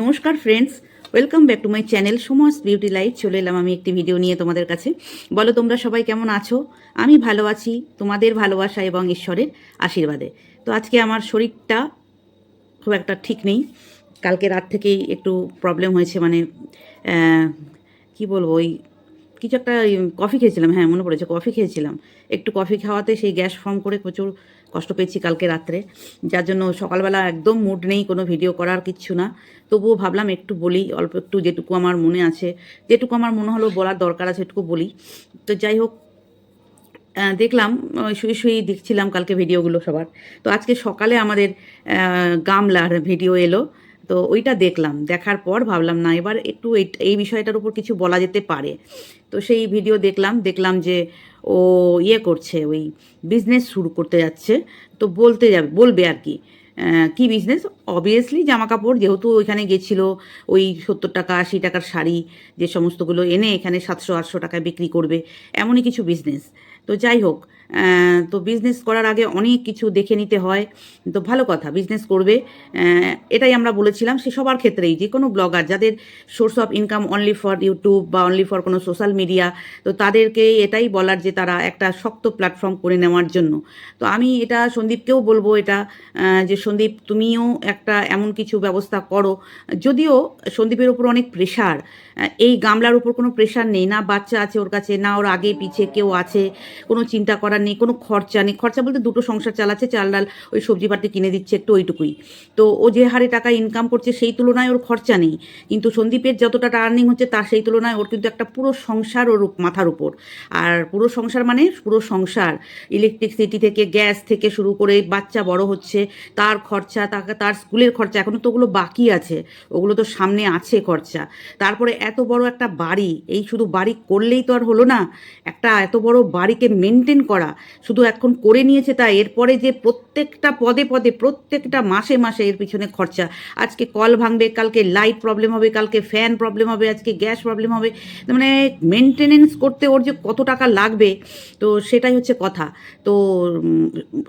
নমস্কার friends welcome back to my channel Suma's beauty life চলে এলাম আমি একটি ভিডিও নিয়ে তোমাদের কাছে। বলো, তোমরা সবাই কেমন আছো? আমি ভালো আছি, তোমাদের ভালোবাসা এবং ঈশ্বরের আশীর্বাদে। তো আজকে আমার শরীরটা খুব একটা ঠিক নেই। কালকে রাত থেকেই একটু প্রবলেম হয়েছে মানে কি বলব, ওই কিছু একটা কফি খেয়েছিলাম হ্যাঁ মনে পড়েছে কফি খেয়েছিলাম। একটু কফি খাওয়াতে সেই গ্যাস ফর্ম করে প্রচুর কষ্ট পেয়েছি কালকে রাত্রে। যার জন্য সকালবেলা একদম মুড নেই, কোনো ভিডিও করার কিচ্ছু না। তবুও ভাবলাম একটু বলি, অল্প একটু যেটুকু আমার মনে আছে, যেটুকু আমার মনে হলো বলার দরকার আছে সেটুকু বলি। তো যাই হোক দেখলাম শুয়ে শুয়েই দেখছিলাম কালকে ভিডিওগুলো সবার। তো আজকে সকালে আমাদের গামলার ভিডিও এলো। তো ওইটা দেখলাম, দেখার পর ভাবলাম, না, এবার একটু এই বিষয়টার উপর কিছু বলা যেতে পারে। তো সেই ভিডিও দেখলাম দেখলাম যে ও ইয়ে করছে, ওই বিজনেস শুরু করতে যাচ্ছে। তো বলতে যাবে, বলবে আর কি কী বিজনেস অবভিয়াসলি জামা কাপড় যেহেতু ওইখানে গেছিল, ওই সত্তর টাকা, আশি টাকার শাড়ি, যে সমস্তগুলো এনে এখানে সাতশো, আটশো টাকায় বিক্রি করবে, এমনই কিছু বিজনেস তো যাই হোক তো বিজনেস করার আগে অনেক কিছু দেখে নিতে হয়। তো ভালো কথা বিজনেস করবে। এটাই আমরা বলেছিলাম, সে সবার ক্ষেত্রেই, যে কোনো ব্লগার যাদের source of income only for YouTube বা অনলি ফর কোনো সোশ্যাল মিডিয়া তো তাদেরকে এটাই বলার যে তারা একটা শক্ত প্ল্যাটফর্ম করে নেওয়ার জন্য। তো আমি এটা সন্দীপকেও বলব এটা যে সন্দীপ, তুমিও একটা এমন কিছু ব্যবস্থা করো। যদিও সন্দীপের উপর অনেক প্রেশার এই গামলার উপর কোনো প্রেশার নেই, না বাচ্চা আছে ওর কাছে, না ওর আগে পিছে কেউ আছে, কোনো চিন্তা করার নেই, কোনো খরচা নেই। খরচা বলতে দুটো সংসার চালাচ্ছে, চাল ডাল ওই সবজি পাতি কিনে দিচ্ছে, একটু ওইটুকুই। তো ও যে হারে টাকা ইনকাম করছে সেই তুলনায় ওর খরচা নেই। কিন্তু সন্দীপের যতটা টার্নিং হচ্ছে তার সেই তুলনায় ওর কিন্তু একটা পুরো সংসার ওর মাথার উপর। আর পুরো সংসার মানে পুরো সংসার। ইলেকট্রিসিটি থেকে গ্যাস থেকে শুরু করে বাচ্চা বড় হচ্ছে, তার খরচা, তাকে, তার স্কুলের খরচা এখনও তো ওগুলো বাকি আছে। ওগুলো তো সামনে আছে খরচা। তারপরে এত বড় একটা বাড়ি, এই শুধু বাড়ি করলেই তো আর হলো না, একটা এত বড় বাড়িকে মেনটেন করা। শুধু এখন করে নিয়েছে তাই এরপরে যে প্রত্যেকটা পদে পদে, প্রত্যেকটা মাসে মাসে এর পিছনে খরচা। আজকে কল ভাঙবে, কালকে লাইট প্রবলেম হবে, কালকে ফ্যান প্রবলেম হবে, আজকে গ্যাস প্রবলেম হবে। মানে মেনটেনেন্স করতে ওর যে কত টাকা লাগবে, তো সেটাই হচ্ছে কথা। তো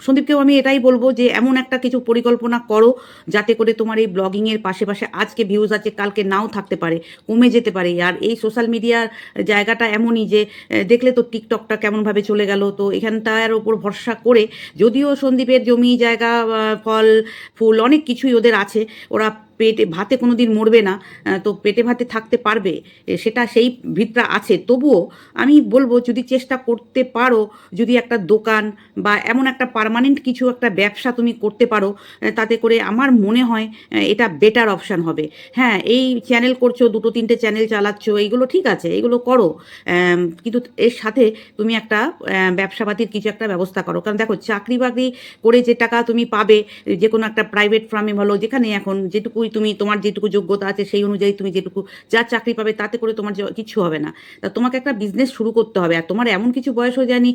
সন্দীপকেও আমি এটাই বলব যে, এমন একটা কিছু পরিকল্পনা করো, যাতে করে তোমার এই ব্লগিংয়ের পাশে পাশে আজকে ভিউজ আছে, কালকে নাও থাকতে পারে, কমে যেতে পারে। আর এই সোশ্যাল মিডিয়ার জায়গাটা এমনই যে দেখলে তো টিকটকটা কেমনভাবে চলে গেল, তো এখানটার ওপর ভরসা করে, যদিও সন্দীপের জমি, জায়গা ফল, ফুল অনেক কিছুই ওদের আছে, ওরা পেটে ভাতে কোনো দিন মরবে না তো পেটে ভাতে থাকতে পারবে সেটা সেই ভিতটা আছে। তবুও আমি বলব, যদি চেষ্টা করতে পারো, যদি একটা দোকান বা এমন একটা পার্মানেন্ট কিছু একটা ব্যবসা তুমি করতে পারো তাতে করে আমার মনে হয় এটা বেটার অপশান হবে। হ্যাঁ এই চ্যানেল করছ, দুটো তিনটে চ্যানেল চালাচ্ছ, এইগুলো ঠিক আছে এগুলো করো কিন্তু এর সাথে তুমি একটা ব্যবসাপাতির কিছু একটা ব্যবস্থা করো। কারণ দেখো চাকরি বাকরি করে যে টাকা তুমি পাবে, যে কোনো একটা প্রাইভেট ফার্মে বলো যেখানে এখন যেটুকুই তুমি, তোমার যেটুকু যোগ্যতা আছে সেই অনুযায়ী তুমি যেটুকু যা চাকরি পাবে তাতে করে তোমার কিছু হবে না। তা তোমাকে একটা বিজনেস শুরু করতে হবে। আর তোমার এমন কিছু বয়স হয়ে যায়নি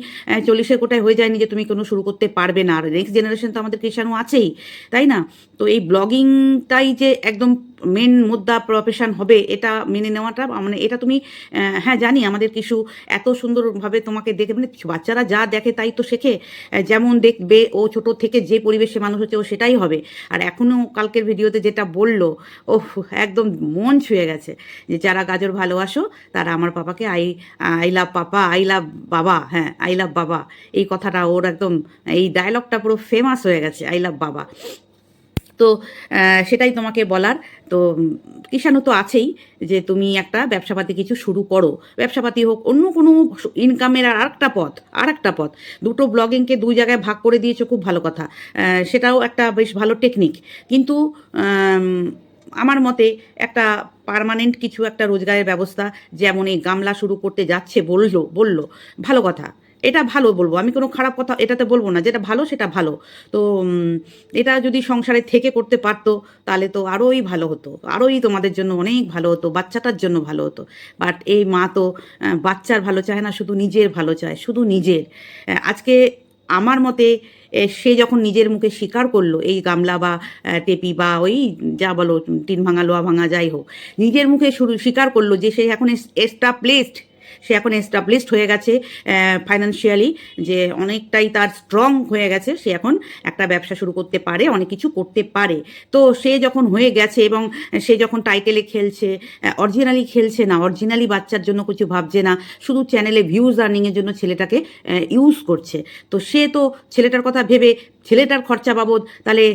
চল্লিশের কোটায় হয়ে যায়নি যে তুমি কোনো শুরু করতে পারবে না। আর নেক্সট জেনারেশন তো আমাদের কৃষাণু আছেই, তাই না? তো এই ব্লগিংটাই যে একদম মেন মুদ্রা প্রফেশন হবে, এটা মেনে নেওয়াটা মানে এটা তুমি হ্যাঁ জানি আমাদের কিছু এত সুন্দরভাবে তোমাকে দেখে মানে বাচ্চারা যা দেখে তাই তো শেখে। যেমন দেখবে ও ছোট থেকে যে পরিবেশে মানুষ হচ্ছে ও সেটাই হবে। আর এখনও কালকের ভিডিওতে যেটা বলল ও একদম মন ছুঁয়ে গেছে যে যারা গাজর ভালোবাসো তারা আমার পাপাকে I I love papa, I love বাবা হ্যাঁ আই লাভ বাবা। এই কথাটা ওর একদম, এই ডায়লগটা পুরো ফেমাস হয়ে গেছে, আই লাভ বাবা। তো সেটাই তোমাকে বলার। তো কিষাণু তো আছেই যে তুমি একটা ব্যবসাপাতি কিছু শুরু করো। ব্যবসাপাতি হোক, অন্য কোনো ইনকামের আর একটা পথ আর একটা পথ। দুটো ব্লগিংকে দুই জায়গায় ভাগ করে দিয়েছ, খুব ভালো কথা। সেটাও একটা বেশ ভালো টেকনিক কিন্তু আমার মতে একটা পার্মানেন্ট কিছু একটা রোজগারের ব্যবস্থা, যেমন এই গামলা শুরু করতে যাচ্ছে বলল বলল, ভালো কথা। এটা ভালো বলব। আমি কোনো খারাপ কথা এটাতে বলব না, যেটা ভালো সেটা ভালো। তো এটা যদি সংসারে থেকে করতে পারতো, তাহলে তো আরোই ভালো হতো। আরোই তোমাদের জন্য অনেক ভালো হতো, বাচ্চাটার জন্য ভালো হতো। বাট এই মা তো বাচ্চার ভালো চায় না, শুধু নিজের ভালো চায়, শুধু নিজের। আজকে আমার মতে সে যখন নিজের মুখে স্বীকার করল, এই গামলা বা টেপি বা ওই যা বলো টিন ভাঙা লোয়া ভাঙা, যাই হোক, নিজের মুখে শুরু, স্বীকার করল যে সে এখন এস্টাবলিশড সে এখন এস্টাবলিশড হয়ে গেছে ফাইন্যান্সিয়ালি যে অনেকটাই তার স্ট্রং হয়ে গেছে, সে এখন একটা ব্যবসা শুরু করতে পারে, অনেক কিছু করতে পারে। তো সে যখন হয়ে গেছে এবং সে যখন টাইটেলে খেলছে অরিজিনালি খেলছে না অরিজিনালি বাচ্চার জন্য কিছু ভাবছে না, শুধু চ্যানেলে ভিউজ আর্নিংয়ের জন্য ছেলেটাকে ইউজ করছে। তো সে তো ছেলেটার কথা ভেবে ছেলেটার খরচা বাবদ, তাহলে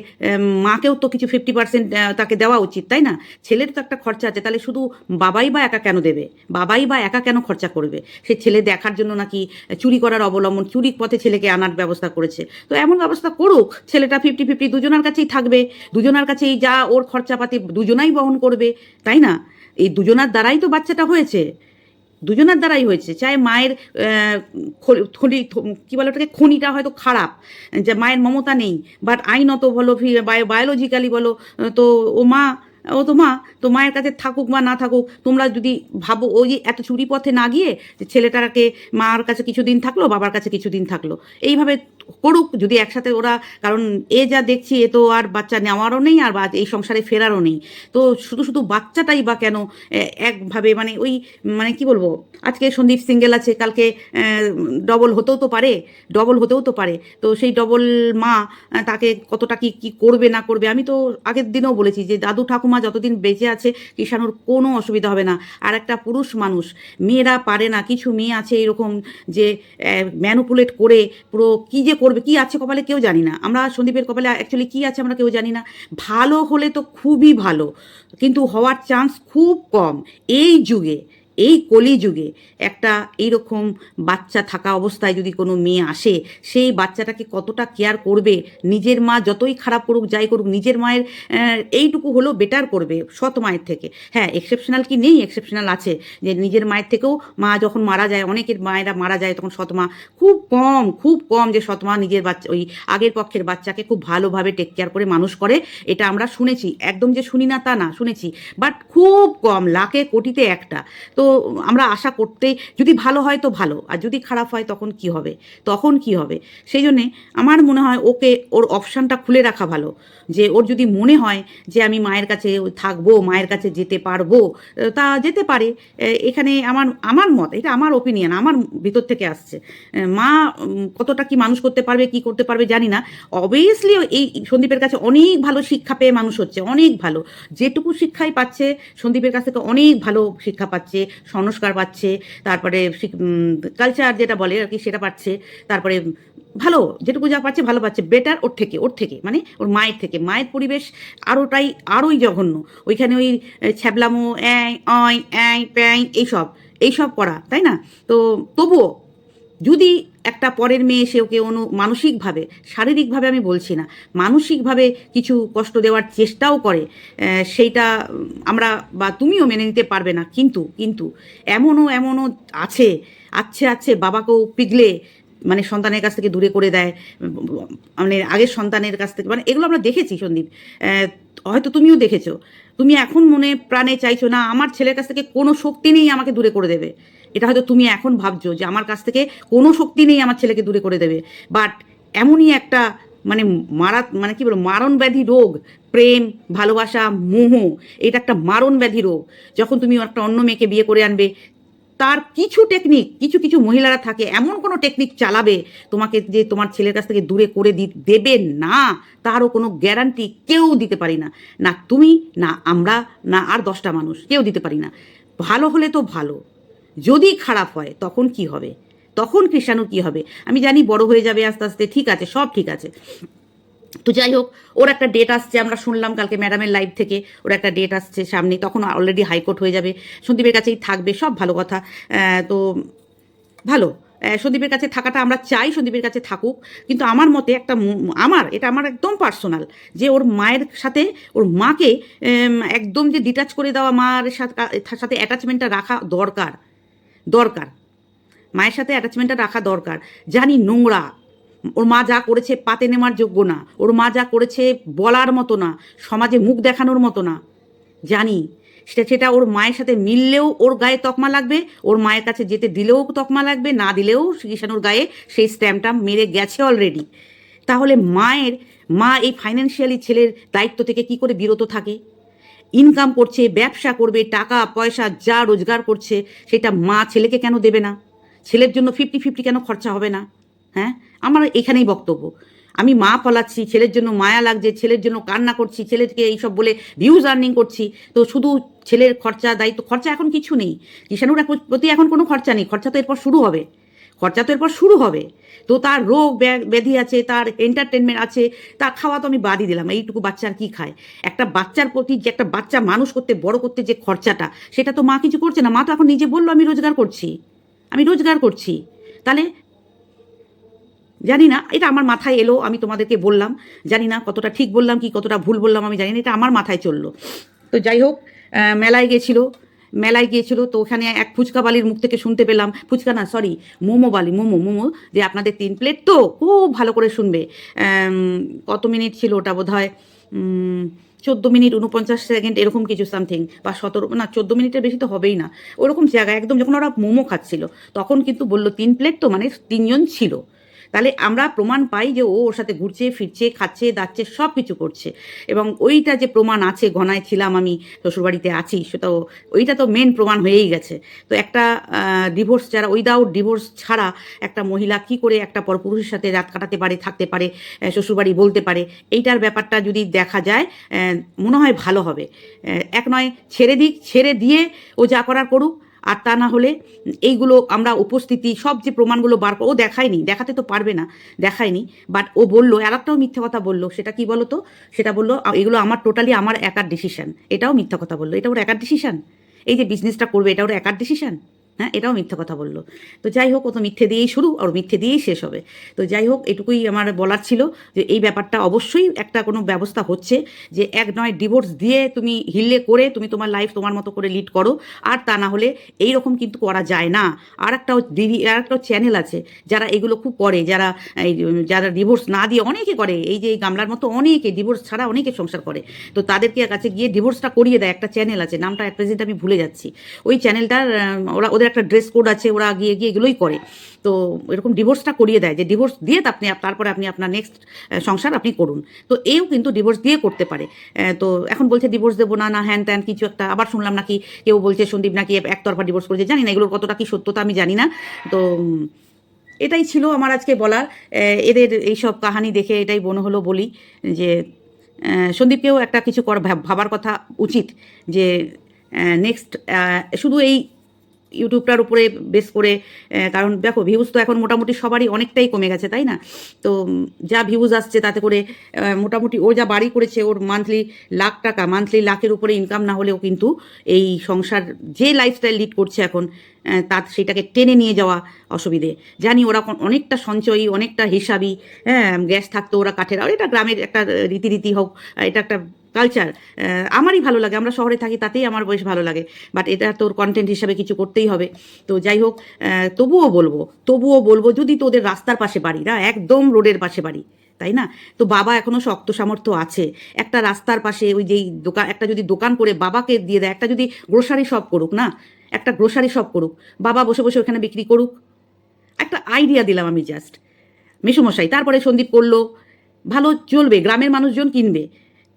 মাকেও তো কিছু ফিফটি পার্সেন্ট তাকে দেওয়া উচিত, তাই না? ছেলের তো একটা খরচা আছে, তাহলে শুধু বাবাই বা একা কেন দেবে? বাবাই বা একা কেন খরচা করবে? সে ছেলে দেখার জন্য নাকি চুরি করার অবলম্বন চুরির পথে ছেলেকে আনার ব্যবস্থা করেছে। তো এমন ব্যবস্থা করুক, ছেলেটা ফিফটি ফিফটি দুজনের কাছেই থাকবে, দুজনের কাছেই যা ওর খরচাপাতি দুজনাই বহন করবে, তাই না? এই দুজনার দ্বারাই তো বাচ্চাটা হয়েছে। দুজনের দ্বারাই হয়েছে। চাই মায়ের খলি কী বলে ওটাকে, খনিটা হয়তো খারাপ, যে মায়ের মমতা নেই বাট আইনত বলো বায়োলজিক্যালি বলো, তো ও মা ও তো মা, তো মায়ের কাছে থাকুক বা না থাকুক, তোমরা যদি ভাবো ওই এত চুরি পথে না গিয়ে যে ছেলেটাকে মার কাছে কিছুদিন থাকল, বাবার কাছে কিছুদিন থাকল। এইভাবে করুক, যদি একসাথে ওরা, কারণ এ যা দেখছি, এ তো আর বাচ্চা নেওয়ারও নেই, আর বা এই সংসারে ফেরারও নেই। তো শুধু শুধু বাচ্চাটাই বা কেন একভাবে মানে ওই মানে কি বলব, আজকে সন্দীপ সিঙ্গেল আছে, কালকে ডবল হতেও তো পারে, ডবল হতেও তো পারে। তো সেই ডবল মা, তাকে কতটা কি কি করবে না করবে, আমি তো আগের দিনেও বলেছি যে, দাদু ঠাকুমা যতদিন বেঁচে আছে কিষাণুর কোনো অসুবিধা হবে না। আর একটা পুরুষ মানুষ, মেয়েরা পারে না, কিছু মেয়ে আছে এরকম যে ম্যানুপুলেট করে পুরো কী যে করবে, কি আছে কপালে কেউ জানি না। আমরা সন্দীপের কপালে অ্যাকচুয়ালি কী আছে আমরা কেউ জানি না। ভালো হলে তো খুবই ভালো, কিন্তু হওয়ার চান্স খুব কম। এই যুগে এই কলিযুগে একটা এইরকম বাচ্চা থাকা অবস্থায় যদি কোনো মেয়ে আসে, সেই বাচ্চাটাকে কতটা কেয়ার করবে? নিজের মা যতই খারাপ করুক, যাই করুক, নিজের মায়ের এইটুকু হলেও বেটার করবে সৎ মায়ের থেকে। হ্যাঁ এক্সেপশনাল কি নেই? এক্সেপশনাল আছে। যে নিজের মায়ের থেকেও মা যখন মারা যায়, অনেকের মায়েরা মারা যায় তখন সৎ মা খুব কম খুব কম যে সৎ মা নিজের বাচ্চা, ওই আগের পক্ষের বাচ্চাকে খুব ভালোভাবে টেক কেয়ার করে মানুষ করে, এটা আমরা শুনেছি। একদম যে শুনি না তা না, শুনেছি। বাট খুব কম, লাখে কোটিতে একটা। তো আমরা আশা করতে, যদি ভালো হয় তো ভালো, আর যদি খারাপ হয় তখন কি হবে? তখন কি হবে? সেই জন্যে আমার মনে হয় ওকে, ওর অপশানটা খুলে রাখা ভালো। যে ওর যদি মনে হয় যে আমি মায়ের কাছে থাকব, মায়ের কাছে যেতে পারব, তা যেতে পারে। এখানে আমার আমার মত, এটা আমার ওপিনিয়ন আমার ভিতর থেকে আসছে। মা কতটা কি মানুষ করতে পারবে, কি করতে পারবে জানি না। অবভিয়াসলি এই সন্দীপের কাছে অনেক ভালো শিক্ষা পেয়ে মানুষ হচ্ছে, অনেক ভালো। যেটুকু শিক্ষাই পাচ্ছে, সন্দীপের কাছ থেকে অনেক ভালো শিক্ষা পাচ্ছে। সংস্কার পাচ্ছে, তারপরে কালচার যেটা বলে আর কি সেটা পাচ্ছে, তারপরে ভালো, যেটুকু যা পাচ্ছে ভালো পাচ্ছে বেটার ওর থেকে ওর থেকে মানে ওর মায়ের থেকে। মায়ের পরিবেশ আরোটাই, আরোই জঘন্য। ওইখানে ওই ছ্যাবলামো, অ্যাঁ, অয়, অ্যাঁ প্যাঁ এইসব এইসব করা, তাই না? তো তবুও যদি একটা পরের মেয়ে সে ওকে অনু, মানসিকভাবে, শারীরিকভাবে আমি বলছি না, মানসিকভাবে কিছু কষ্ট দেওয়ার চেষ্টাও করে সেইটা আমরা বা তুমিও মেনে নিতে পারবে না। কিন্তু কিন্তু এমনও এমনও আছে আছে আছে বাবাকেও পিগলে মানে সন্তানের কাছ থেকে দূরে করে দেয় মানে আগের সন্তানের কাছ থেকে মানে এগুলো আমরা দেখেছি সন্দীপ। হয়তো তুমিও দেখেছ। তুমি এখন মনে প্রাণে চাইছো, না, আমার ছেলের কাছ থেকে কোনো শক্তি নেই আমাকে দূরে করে দেবে। এটা হয়তো তুমি এখন ভাবছ যে আমার কাছ থেকে কোনো শক্তি নেই আমার ছেলেকে দূরে করে দেবে। বাট এমনই একটা মানে মারা মানে কি বলব মারণ ব্যাধি রোগ, প্রেম, ভালোবাসা, মোহ, এটা একটা মারণ ব্যাধি রোগ। যখন তুমি একটা অন্য মেয়েকে বিয়ে করে আনবে, তার কিছু টেকনিক কিছু কিছু মহিলারা থাকে, এমন কোনো টেকনিক চালাবে, তোমাকে যে তোমার ছেলের কাছ থেকে দূরে করে দি- দেবে না, তারও কোনো গ্যারান্টি কেউ দিতে পারি না। না তুমি, না আমরা, না আর দশটা মানুষ, কেউ দিতে পারি না। ভালো হলে তো ভালো। যদি খারাপ হয়, তখন কি হবে? তখন কৃষাণু কি হবে? আমি জানি বড় হয়ে যাবে আস্তে আস্তে, ঠিক আছে, সব ঠিক আছে। তো যাই হোক, ওর একটা ডেট আসছে, আমরা শুনলাম কালকে ম্যাডামের লাইভ থেকে, ওর একটা ডেট আসছে সামনে, তখন অলরেডি হাইকোর্ট হয়ে যাবে। সন্দীপের কাছেই থাকবে, সব ভালো কথা। তো ভালো। সন্দীপের কাছে থাকাটা আমরা চাই, সন্দীপের কাছে থাকুক। কিন্তু আমার মতে একটা আমার, এটা আমার একদম পার্সোনাল যে ওর মায়ের সাথে, ওর মাকে একদম যে ডিটাচ করে দেওয়া, মার সাথে সাথে অ্যাটাচমেন্টটা রাখা দরকার। দরকার। মায়ের সাথে অ্যাটাচমেন্টটা রাখা দরকার। জানি নোংরা। ওর মা যা করেছে পাতে নেওয়ার যোগ্য না। ওর মা যা করেছে বলার মতো না। সমাজে মুখ দেখানোর মতো না। জানি। সেটা সেটা ওর মায়ের সাথে মিললেও ওর গায়ে তকমা লাগবে। ওর মায়ের কাছে যেতে দিলেও তকমা লাগবে। না দিলেও কিষানুর গায়ে সেই স্ট্যাম্পটা মেরে গেছে অলরেডি তাহলে মায়ের, মা এই ফাইন্যান্সিয়ালি ছেলের দায়িত্ব থেকে কি করে বিরত থাকে? ইনকাম করছে, ব্যবসা করবে, টাকা, পয়সা, যা রোজগার করছে, সেটা মা ছেলেকে কেন দেবে না? ছেলের জন্য ফিফটি ফিফটি কেন খরচা হবে না? হ্যাঁ? আমার এখানেই বক্তব্য। আমি মা ফলাচ্ছি ছেলের জন্য মায়া লাগছে, ছেলের জন্য কান্না করছি, ছেলেকে এইসব বলে ভিউজ আর্নিং করছি। তো শুধু ছেলের খরচা, দায়িত্ব, খরচা এখন কিছু নেই। কিষাণুর প্রতি এখন কোনো খরচা নেই, খরচা তো এরপর শুরু হবে। খরচা তো এরপর শুরু হবে। তো তার রোগ ব্যাধি আছে, তার এন্টারটেনমেন্ট আছে তার খাওয়া তো আমি বাদই দিলাম, এইটুকু বাচ্চার কি খায়? একটা বাচ্চার প্রতি যে একটা বাচ্চা মানুষ করতে, বড় করতে যে খরচাটা, সেটা তো মা কিছু করছে না। মা তো এখন নিজে বলল, আমি রোজগার করছি, আমি রোজগার করছি। তাহলে জানি না, এটা আমার মাথায় এলো, আমি তোমাদেরকে বললাম, জানি না কতটা ঠিক বললাম কি কতটা ভুল বললাম, আমি জানি না, এটা আমার মাথায় চলল। তো যাই হোক মেলায় গেছিল মেলায় গিয়েছিল, তো ওখানে এক ফুচকা বালির মুখ থেকে শুনতে পেলাম। ফুচকা না সরি মোমো বালি, মোমো মোমো, যে আপনাদের তিন প্লেট তো? খুব ভালো করে শুনবে। কত মিনিট ছিল ওটা বোধ হয় চোদ্দ মিনিট উনপঞ্চাশ সেকেন্ড এরকম কিছু সামথিং বা সতেরো, না, চোদ্দ মিনিটের বেশি তো হবেই না। ওরকম জায়গায় একদম যখন ওরা মোমো খাচ্ছিল, তখন কিন্তু বলল, তিন প্লেট তো মানে তিনজন ছিল। তাহলে আমরা প্রমাণ পাই যে ও ওর সাথে ঘুরছে, ফিরছে, খাচ্ছে, দাচ্ছে সব কিছু করছে। এবং ওইটা যে প্রমাণ আছে ঘনায় ছিলাম আমি, শ্বশুরবাড়িতে আছি, সেটা ওইটা তো মেন প্রমাণ হয়েই গেছে। তো একটা ডিভোর্স যারা উইদাউট ডিভোর্স ছাড়া একটা মহিলা কি করে একটা পরপুরুষের সাথে রাত কাটাতে পারে, থাকতে পারে শ্বশুরবাড়ি বলতে পারে, এইটার ব্যাপারটা যদি দেখা যায় মনে হয় ভালো হবে। এক নয়, ছেড়ে দিক, ছেড়ে দিয়ে ও যা করার করুক আর তা না হলে এইগুলো আমরা উপস্থিতি, সব যে প্রমাণগুলো বার ও দেখায়নি, দেখাতে তো পারবে না, দেখায়নি। বাট ও বলল আর একটাও মিথ্যা কথা বলল, সেটা কি বলো তো সেটা বলল এগুলো আমার টোটালি আমার একার ডিসিশান এটাও মিথ্যা কথা বলল, এটা ওর একার ডিসিশান এই যে বিজনেসটা করবে, এটা ওর একার ডিসিশন হ্যাঁ এটাও মিথ্যা কথা বলল। তো যাই হোক, ও তো মিথ্যে দিয়েই শুরু, আর মিথ্যে দিয়েই শেষ হবে। তো যাই হোক, এটুকুই আমার বলার ছিল যে এই ব্যাপারটা অবশ্যই একটা কোনো ব্যবস্থা হচ্ছে যে এক নয় ডিভোর্স দিয়ে তুমি হিললে করে তুমি তোমার লাইফ তোমার মতো করে লিড করো, আর তা না হলে এই রকম কিন্তু করা যায় না। আর একটাও দিদি আর একটা চ্যানেল আছে, যারা এগুলো খুব করে, যারা যারা ডিভোর্স না দিয়ে অনেকে করে, এই যে গামলার মতো অনেকে ডিভোর্স ছাড়া অনেকে সংসার করে। তো তাদেরকে কাছে গিয়ে ডিভোর্সটা করিয়ে দেয়, একটা চ্যানেল আছে, নামটা অ্যাট প্রেজেন্ট আমি ভুলে যাচ্ছি। ওই চ্যানেলটার ওরা, ওদের একটা ড্রেস কোড আছে, ওরা গিয়ে গিয়ে এগুলোই করে। তো এরকম ডিভোর্সটা করিয়ে দেয়, যে ডিভোর্স দিয়ে আপনি, তারপরে আপনি আপনার নেক্সট সংসার আপনি করুন। তো এও কিন্তু ডিভোর্স দিয়ে করতে পারে। তো এখন বলছে ডিভোর্স দেবো, না না, হ্যান ত্যান, কিছু একটা। আবার শুনলাম নাকি কেউ বলছে, সন্দীপ নাকি একতরফা ডিভোর্স করেছে। জানি না, এগুলোর কতটা কি সত্যতা আমি জানি না। তো, এটাই ছিল আমার আজকে বলার। এদের এইসব কাহানি দেখে এটাই মনে হলো বলি, যে সন্দীপকেও একটা কিছু কর ভাবার কথা উচিত, যে নেক্সট শুধু এই ইউটিউবটার উপরে বেস করে কারণ দেখো ভিউজ তো এখন মোটামুটি সবারই অনেকটাই কমে গেছে, তাই না? তো যা ভিউজ আসছে তাতে করে মোটামুটি ও যা বাড়ি করেছে ওর মান্থলি লাখ টাকা মান্থলি লাখের উপরে ইনকাম না হলেও কিন্তু এই সংসার যে লাইফস্টাইল লিড করছে এখন তার সেটাকে টেনে নিয়ে যাওয়া অসুবিধে। জানি ওরা অনেকটা সঞ্চয়ী, অনেকটা হিসাবি হ্যাঁ গ্যাস থাকতো ওরা কাঠের, আর এটা গ্রামের একটা রীতিরীতি হোক এটা একটা কালচার আমারই ভালো লাগে। আমরা শহরে থাকি, তাতেই আমার বেশ ভালো লাগে। বাট এটা তোর কন্টেন্ট হিসাবে কিছু করতেই হবে। তো যাই হোক তবুও বলব তবুও বলব, যদি তোদের রাস্তার পাশে বাড়ি, না, একদম রোডের পাশে বাড়ি, তাই না? তো বাবা এখনও শক্ত সামর্থ্য আছে। একটা রাস্তার পাশে ওই যেই দোকান একটা যদি দোকান করে বাবাকে দিয়ে দেয়, একটা যদি গ্রোসারি শপ করুক, না, একটা গ্রোসারি শপ করুক, বাবা বসে বসে ওখানে বিক্রি করুক। একটা আইডিয়া দিলাম আমি জাস্ট মেসুমশাই, তারপরে সন্দীপ করল, ভালো চলবে, গ্রামের মানুষজন কিনবে।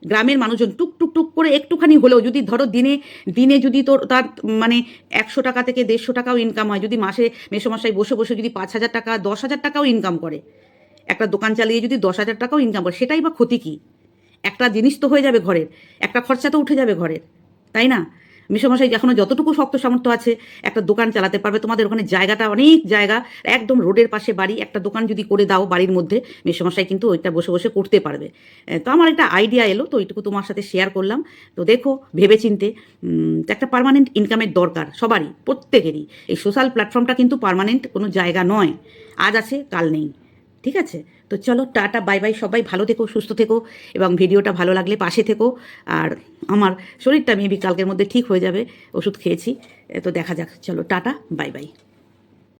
গ্রামের মানুষজন টুক টুক টুক করে একটুখানি হলেও যদি ধরো দিনে দিনে যদি তোর, তার মানে একশো টাকা থেকে দেড়শো টাকাও ইনকাম হয়, যদি মাসে মেসোমশাই বসে বসে যদি পাঁচ হাজার টাকা, দশ হাজার টাকাও ইনকাম করে, একটা দোকান চালিয়ে যদি দশ হাজার টাকাও ইনকাম করে, সেটাই বা ক্ষতি কী? একটা জিনিস তো হয়ে যাবে ঘরের, একটা খরচা তো উঠে যাবে ঘরের, তাই না? মিশমশাই এখনও যতটুকু শক্ত সামর্থ্য আছে, একটা দোকান চালাতে পারবে। তোমাদের ওখানে জায়গাটা অনেক জায়গা, একদম রোডের পাশে বাড়ি, একটা দোকান যদি করে দাও বাড়ির মধ্যে মেসমশাই কিন্তু ওইটা বসে বসে করতে পারবে। তো আমার একটা আইডিয়া এলো, তো ওইটুকু তোমার সাথে শেয়ার করলাম। তো দেখো ভেবে চিনতে একটা পার্মানেন্ট ইনকামের দরকার সবারই, প্রত্যেকেরই। এই সোশ্যাল প্ল্যাটফর্মটা কিন্তু পার্মানেন্ট কোনো জায়গা নয়। আজ আছে, কাল নেই। ঠিক আছে? তো চলো, টাটা বাই বাই সবাই, ভালো থেকো, সুস্থ থেকো এবং ভিডিওটা ভালো লাগলে পাশে থেকো। আর আমার শরীরটা মেবি কালকের মধ্যে ঠিক হয়ে যাবে, ওষুধ খেয়েছি তো দেখা যাক। চলো, টাটা বাই বাই